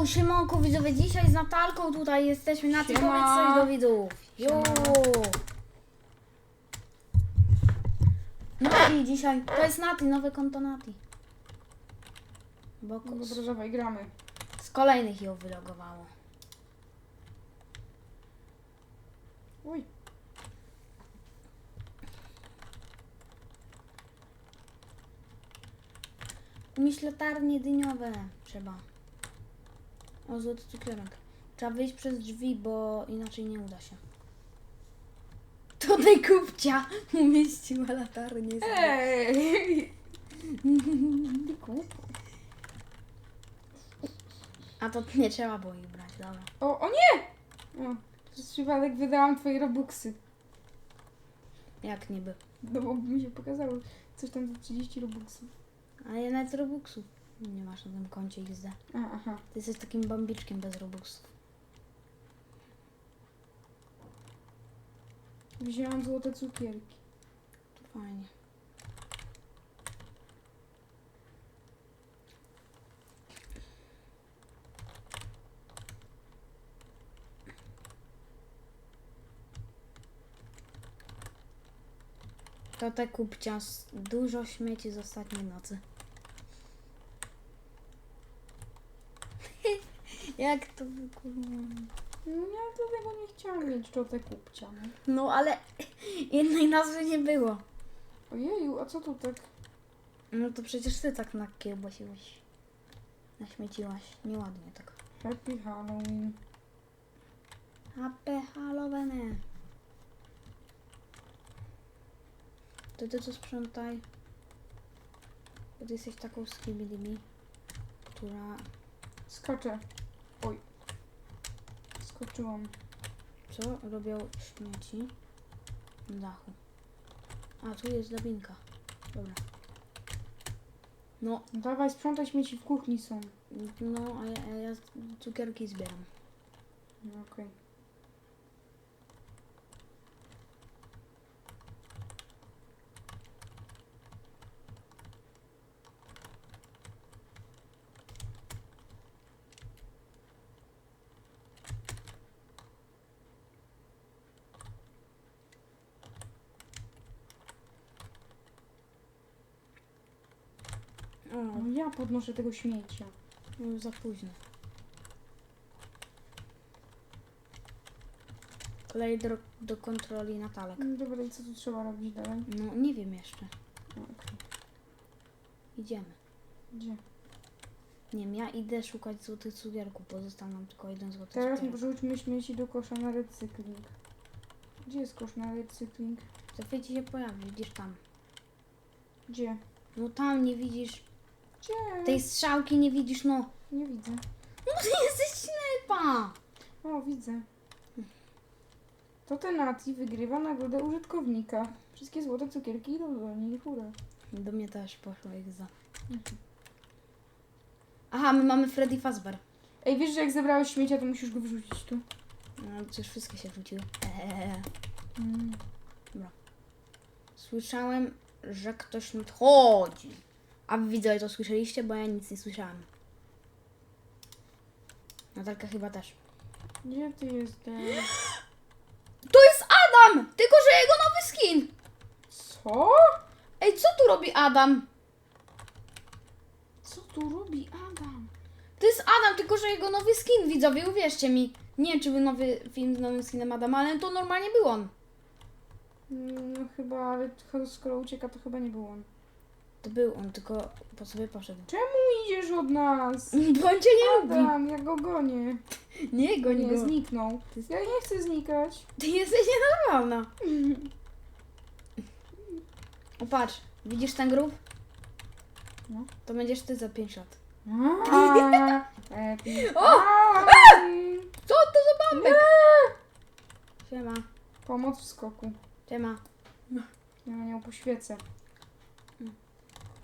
Yo, siemanko widzowie, dzisiaj z Natalką tutaj jesteśmy na tym Siema. powiedz coś do widzów. Yo. Nati dzisiaj, to jest Nati, nowe konto Nati. Bo No dobra, dawaj, gramy. z kolejnych ją wylogowało. Uj. Umieść latarnie dyniowe trzeba. O, złoty cukierek. Trzeba wyjść przez drzwi, bo inaczej nie uda się. To tej kupcia umieściła latarnię. Ej! A to nie trzeba było ich brać, dobra. O, o nie! O, przez przypadek wydałam twoje robuxy. Jak niby. No bo mi się pokazało coś tam za 30 robuxów. A ja nawet robuxów nie masz na tym koncie XD. A, aha. Ty jesteś takim bambiczkiem bez robuxów. Wzięłam złote cukierki. To fajnie. To te kupcia dużo śmieci z ostatniej nocy. Jak to wykurwam? No ja do tego nie chciałam mieć czotę kupcia. No. No ale innej nazwy nie było. Ojeju, a co tu tak? No to przecież ty tak nakiełbasiłeś. Naśmieciłaś. Nieładnie tak. Happy Halloween. Happy Halloween. To ty co sprzątaj. Bo ty jesteś taką skibidimi, która... Skaczę. Oj. Skoczyłam. Co? Robią śmieci dachu. A, tu jest drabinka. Dobra. No, Dawaj, sprzątaj śmieci w kuchni są. no, a ja, a ja cukierki zbieram. No okej. O, No ja podnoszę tego śmiecia. no już za późno. Kolej do, do kontroli Natalek. No dobra, i co tu trzeba robić dalej? No, nie wiem jeszcze. No, okej. Idziemy. Gdzie? Nie wiem, ja idę szukać złotych cukierków, bo został nam tylko jeden złoty Teraz cukierek. wrzućmy śmieci do kosza na recykling. Gdzie jest kosz na recykling? Za chwilę ci się pojawi, widzisz tam. Gdzie? No tam nie widzisz, Gdzie? tej strzałki nie widzisz, no. Nie widzę. No ty jesteś ślepa! O, widzę. To ten Nati wygrywa nagrodę użytkownika. Wszystkie złote cukierki idą do niej, hurra. Do mnie też poszło ich za. Aha, my mamy Freddy Fazbear. Ej, wiesz, że jak zebrałeś śmiecia, to musisz go wrzucić tu. No, przecież wszystkie się wrzuciły. Eee. Mm. Słyszałem, że ktoś nadchodzi. A wy widzowie to słyszeliście, bo ja nic nie słyszałam. Natalka chyba też. Gdzie ty jesteś? To jest Adam! Tylko, że jego nowy skin! Co? Ej, co tu robi Adam? Co tu robi Adam? To jest Adam, tylko, że jego nowy skin, widzowie, uwierzcie mi. Nie wiem, czy był nowy film z nowym skinem Adama, ale to normalnie był on. Mm, No chyba, ale skoro ucieka, to chyba nie był on. To był on, tylko po sobie poszedł. Czemu idziesz od nas? Bo on cię nie lubi. Adam, ja go gonię. Nie, go nie, Nie, go. zniknął. Ja nie chcę znikać. Ty jesteś nienormalna. O patrz, widzisz ten grób? No. To będziesz ty za 5 lat. A, O! Co to za bambek? Siema, Pomoc w skoku. siema. Ja nią poświecę.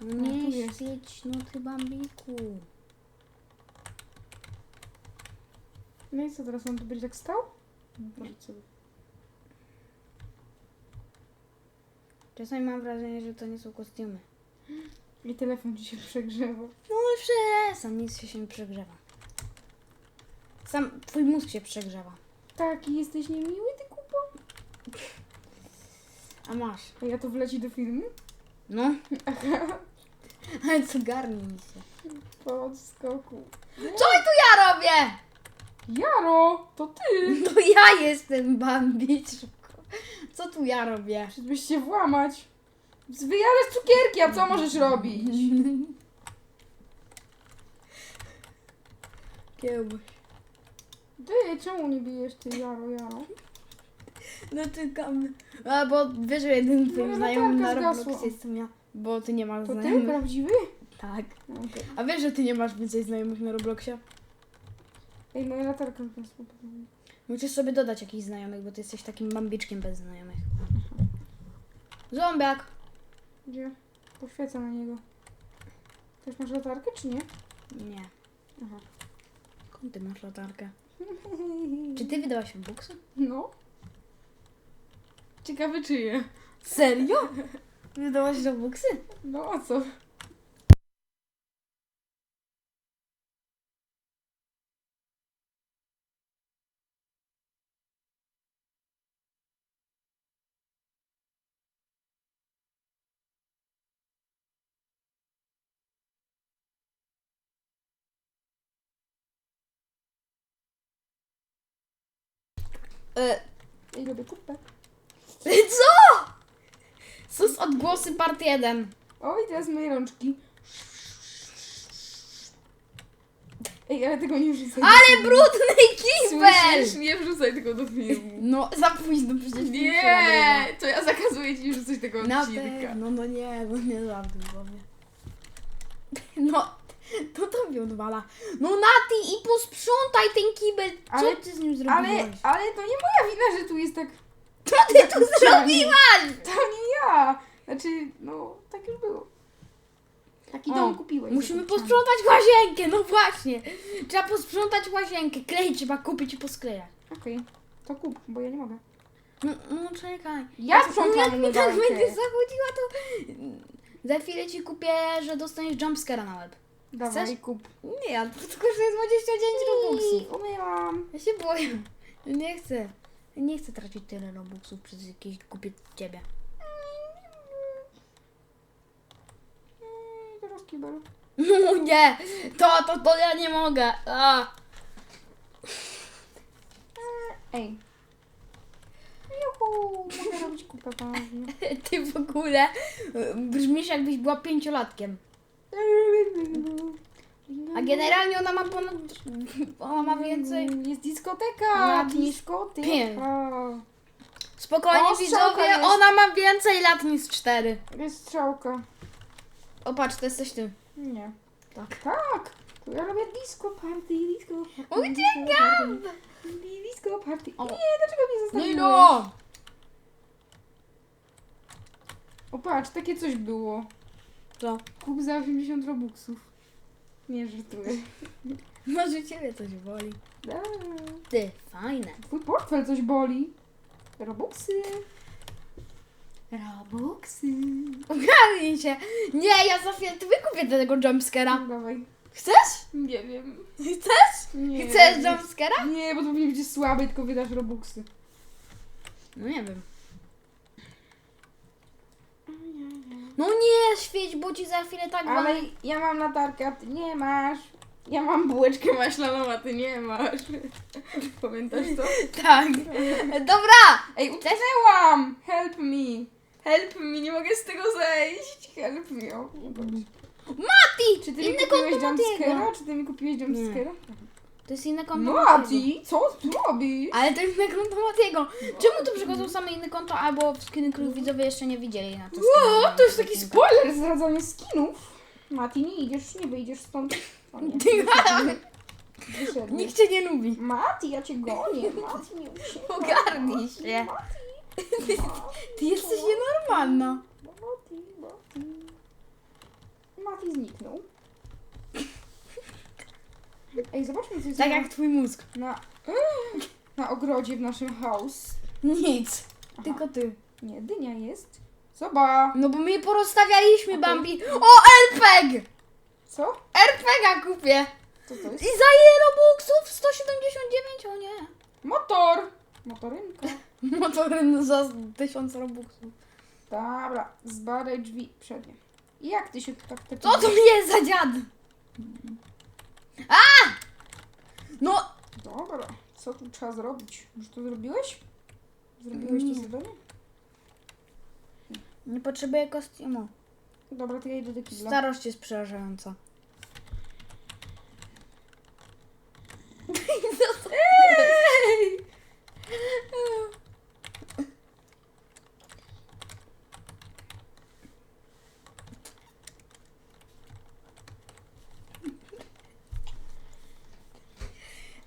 No tu nie jest. świeć, no ty bambiku. No i co teraz on tu będzie tak stał? No, proszę sobie. Czasami mam wrażenie, że to nie są kostiumy. I telefon ci się przegrzewa. No i przestań, nic się nie przegrzewa. Sam twój mózg się przegrzewa. Taki jesteś niemiły, ty kupo. A masz. A ja to wleci do filmu? No. Ale co garni mi się. Po odskoku. Co tu ja robię? Jaro, to ty! To ja jestem Bambi. szybko. Co tu ja robię? Przyszedłbyś się włamać. Wyjadasz cukierki, a co możesz robić? Kiełbuś. Ty, czemu nie bijesz ty, Jaro, Jaro? No czekamy. A bo wiesz, że jeden twoim Moja znajomym na latarka Robloxie jestem ja. Bo ty nie masz To ty, znajomych. prawdziwy? Tak. Okej. A wiesz, że ty nie masz więcej znajomych na Robloxie? Ej, moja latarka zgasła. Musisz sobie dodać jakichś znajomych, bo ty jesteś takim bambiczkiem bez znajomych. Zombiak! Gdzie? Poświecę na niego. Też masz latarkę, czy nie? Nie. Aha. Skąd ty masz latarkę? Czy ty wydałaś buksy? No. Ciekawe czyje. Serio? Wydałaś buksy? No a co? E, Ej, robię kupę. co? Sus odgłosy part 1. Oj, teraz moje rączki. Ej, ale tego nie wrzucaj. Ale brudny kibel! Słyszysz? Nie wrzucaj tego do filmu. No, za późno przecież Nie, to ja zakazuję ci wrzucać tego Na odcinka. pewno, no nie, no nie żartuj sobie. No, to tobie odwala. No Nati i posprzątaj ten kibel. Co Ale- ty z nim Ale, ale to nie moja wina, że tu jest tak... Co ty tu zrobiłaś? To nie ja. Znaczy, no, tak już było. Taki O, dom kupiłeś. Musimy za posprzątać łazienkę, no właśnie. Trzeba posprzątać łazienkę. Klej trzeba kupić i posklejać. Okej, to kup, bo ja nie mogę. No, no czekaj. Ja sprzątam Jak mi tak umywalkę. będzie zachodziła, to... Za chwilę ci kupię, że dostaniesz jumpscare'a na łeb. Dawaj, Chcesz? kup. Nie, ja tylko, że jest 29 robuxów. Umyłam. Ja się boję. Nie chcę. Nie chcę tracić tyle robuxów przez jakieś głupie ciebie. Teraz kibel. No nie! To, to, to ja nie mogę. A. Ej. Juhu, mogę robić kupę. Ty w ogóle y, brzmisz jakbyś była pięciolatkiem. A generalnie ona ma ponad... Ona ma więcej... Jest dyskoteka! Lat niż Dyskoteka! Spokojnie O, strzałka widzowie, jest. ona ma więcej lat niż cztery. Jest strzałka. O patrz, to jesteś ty. Nie. Tak. Tak! To ja robię disco party, disco. Uciekam! disco party. O. Nie, dlaczego mnie Nie zostawiłeś? no! O patrz, takie coś było. Co? Kup za 80 robuxów. Nie, żartuję. Może ciebie coś boli. Da. Ty, fajne. Twój portfel coś boli. Robuxy. Robuxy. Ogarnij się. Nie, ja za chwilę ty wykupię tego jumpscare'a. No, dawaj. Chcesz? Nie wiem. Chcesz? Nie. Chcesz jumpscare'a? Nie, bo to pewnie będzie słabe, tylko wydasz robuxy. No nie wiem. No nie, świeć, bo ci za chwilę tak Ale wali- ja mam latarkę, a ty nie masz. Ja mam bułeczkę maślaną, a ty nie masz. Pamiętasz to? Tak. Dobra! Ej, utknęłam! Help me! Help me, nie mogę z tego zejść! Help me! O. Mati! Czy ty mi kupiłeś Matiego. jumpscare'a? Czy ty mi kupiłeś jumpscare'a? To jest inne konto Matiego. Mati, co ty robisz? Ale to jest inne konto Matiego. Czemu tu przychodzą same inne konto, albo skiny, których widzowie jeszcze nie widzieli na to Ło, to jest taki spoiler zdradzanie skinów. Mati, nie idziesz, nie wyjdziesz stąd. O nie. Nikt cię nie lubi. Mati, ja cię gonię. Mati, nie uciekaj. Ogarnij się. Mati, Ty jesteś nienormalna. Mati, Mati. Mati zniknął. Ej, zobaczmy coś Tak jak twój mózg. na, na ogrodzie w naszym house. Nic. Aha. Tylko ty. Nie, dynia jest. Zobacz. No bo my porozstawialiśmy. Bambi. O, RPG! Co? RPG kupię. Co to jest? I za je Robuxów Robuxów 179, o nie. Motor! Motorynka. Motoryn za 1000 Robuxów. Dobra, zbadaj drzwi przednie. Jak ty się tak Co to jest za dziad? A! No, Dobra, co tu trzeba zrobić? Już to zrobiłeś? Zrobiłeś Nie. to zadanie? nie potrzebuję kostiumu. Dobra, to ja idę do kibla. Starość jest przerażająca. Ej!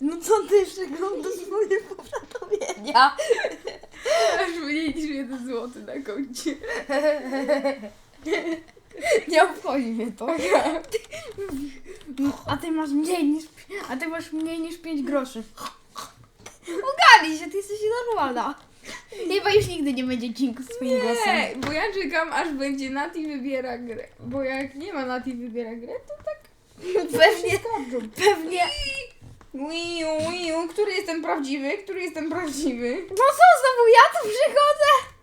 No co ty swoje powiadomienia? Masz mniej niż jeden złoty na koncie. Nie obchodzi mnie to. A ty masz mniej niż, a ty masz mniej niż 5 groszy. Ugali się, ty jesteś normalna. Chyba już nigdy nie będzie cinku z twoim głosem. Nie, bo ja czekam aż będzie Nati wybiera grę. Bo jak nie ma Nati wybiera grę, to tak Pewnie, skarżą. pewnie. Wiu, wiu, który jest ten prawdziwy? Który jest ten prawdziwy? No co, znowu ja tu przychodzę?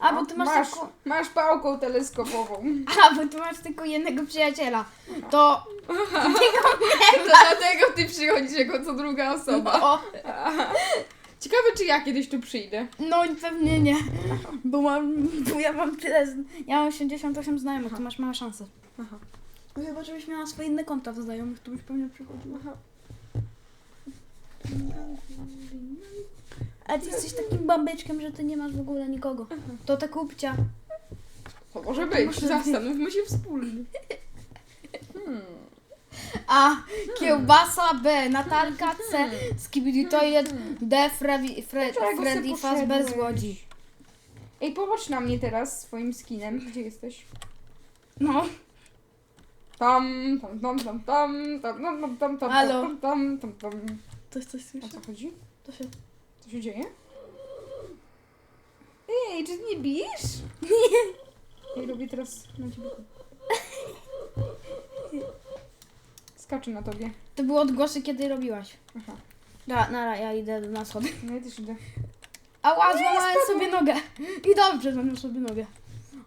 A, bo ty masz, masz, tylko... masz pałką teleskopową. A, bo ty masz tylko jednego przyjaciela. To... To dlatego ty przychodzisz jako co druga osoba. O. Ciekawe, czy ja kiedyś tu przyjdę. no pewnie nie. Bo mam, bo ja mam tyle, z- ja mam 88 znajomych, to masz małe szanse. Aha. No chyba, żebyś miała swoje inne konta w znajomych, to byś pewnie przychodziła. A ty jesteś takim bambeczkiem, że ty nie masz w ogóle nikogo. To ta kupcia. To może być. może Zastanówmy się wspólnie. Hmm. A. Kiełbasa B. Natalka C. Skibidi Toilet D. Freddy, Fre, Freddy Fazbear z? Łodzi. Ej, popatrz na mnie teraz swoim skinem. Gdzie jesteś? No. Tam, tam, tam, tam, tam, tam, tam, tam, tam, tam, Halo? tam, tam, tam, tam. Coś, coś O co chodzi? To się... Co się dzieje? Ej, czy ty nie bijesz? Nie. Ej, robię teraz na ciebie. Skaczę na tobie. To były odgłosy, kiedy robiłaś. Aha. Da, nara, ja idę na schody. No ja też idę. Ała, złamałem sobie nogę. I dobrze, złamałem sobie nogę.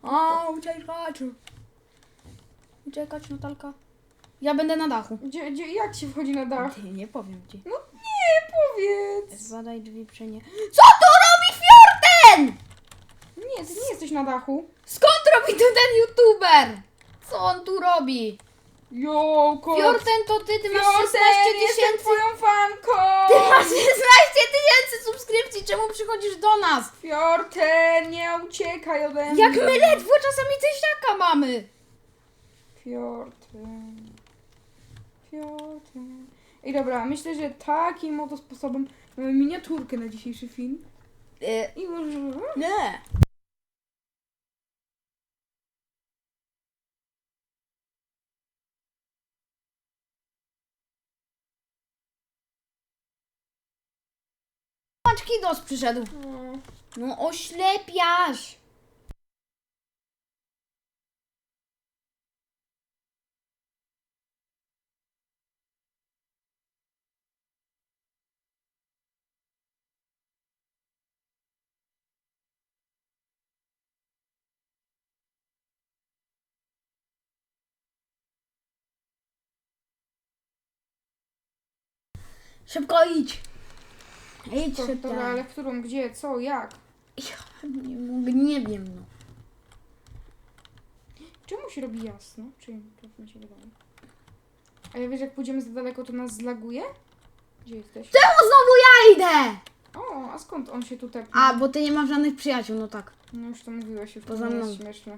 O, uciekać. Uciekać, Natalka. Ja będę na dachu. Gdzie, gdzie, jak się wchodzi na dach? Ty, nie powiem ci. No nie, powiedz! Zbadaj drzwi przy nie. Co tu robi Fiorten? Nie, ty nie jesteś na dachu. Skąd robi tu ten youtuber? Co on tu robi? Jo, kot! Fiorten to ty, ty masz 16 Fiorten, jestem tysięcy. twoją fanką! Ty masz 16 tysięcy subskrypcji, czemu przychodzisz do nas? Fiorten, nie uciekaj ode mnie! Jak my ledwo czasami tysiaka mamy. Fiorten... Fiorten... Ej, dobra, myślę, że takim oto sposobem mamy miniaturkę na dzisiejszy film. E, I może... nie. Patrz, Kidos przyszedł. No. No oślepiasz. Szybko idź. Idź To, szybko. dobra, ale którą, gdzie, co, jak? Ja nie mogę, nie wiem no. Czemu się robi jasno? Czy to mi się wydaje? A ja wiesz, jak pójdziemy za daleko, to nas zlaguje? Gdzie jesteś? Czemu znowu ja idę? O, a skąd on się tutaj... A, bo ty nie masz żadnych przyjaciół, no tak. No już to mówiłaś, już Poza to mną. jest śmieszne.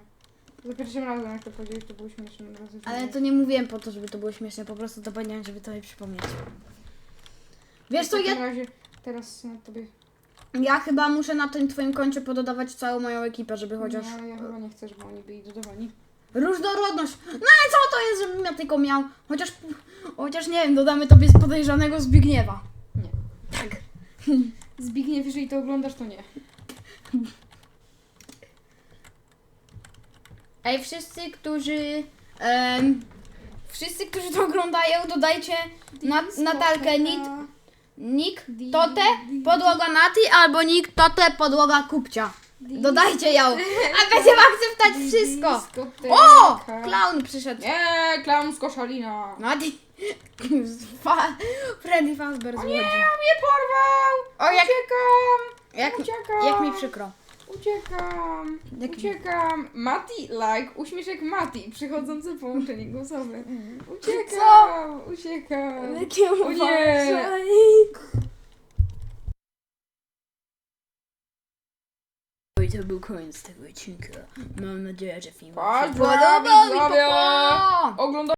Za pierwszym razem, jak to powiedziałeś, to było śmieszne. od razu Ale to nie mówiłem po to, żeby to było śmieszne, po prostu to powiedziałem, żeby tobie przypomnieć. Wiesz co, W takim ja, razie teraz na tobie... ja chyba muszę na tym twoim koncie pododawać całą moją ekipę, żeby chociaż... Nie, ja chyba nie chcę, żeby oni byli dodawani. Różnorodność! No i co to jest, żebym ja tylko miał? Chociaż, chociaż nie wiem, dodamy tobie z podejrzanego Zbigniewa. Nie. Tak. Zbigniew, jeżeli to oglądasz, to nie. Ej, wszyscy, którzy... em, wszyscy, którzy to oglądają, dodajcie na, Natalkę Nit Nick, Tote, podłoga Nati albo Nick, Tote, podłoga Kupcia. Dodajcie ją. A będziemy akceptować wszystko. O! Klaun przyszedł. Nie, klaun z koszalina. Nati. Fa- Freddy Fazbear Nie, złodzi. mnie porwał! O, jak- Uciekam! Jak, Uciekam! jak mi przykro. Uciekam! Jak Uciekam! Mati, like, uśmieszek Mati, przychodzące połączenie głosowe. Uciekam! Uciekam! Jakie O nie! I to był koniec tego odcinka. Mam nadzieję, że film Patrz, się podobał. i widzowie! pa, pa! Oglądajcie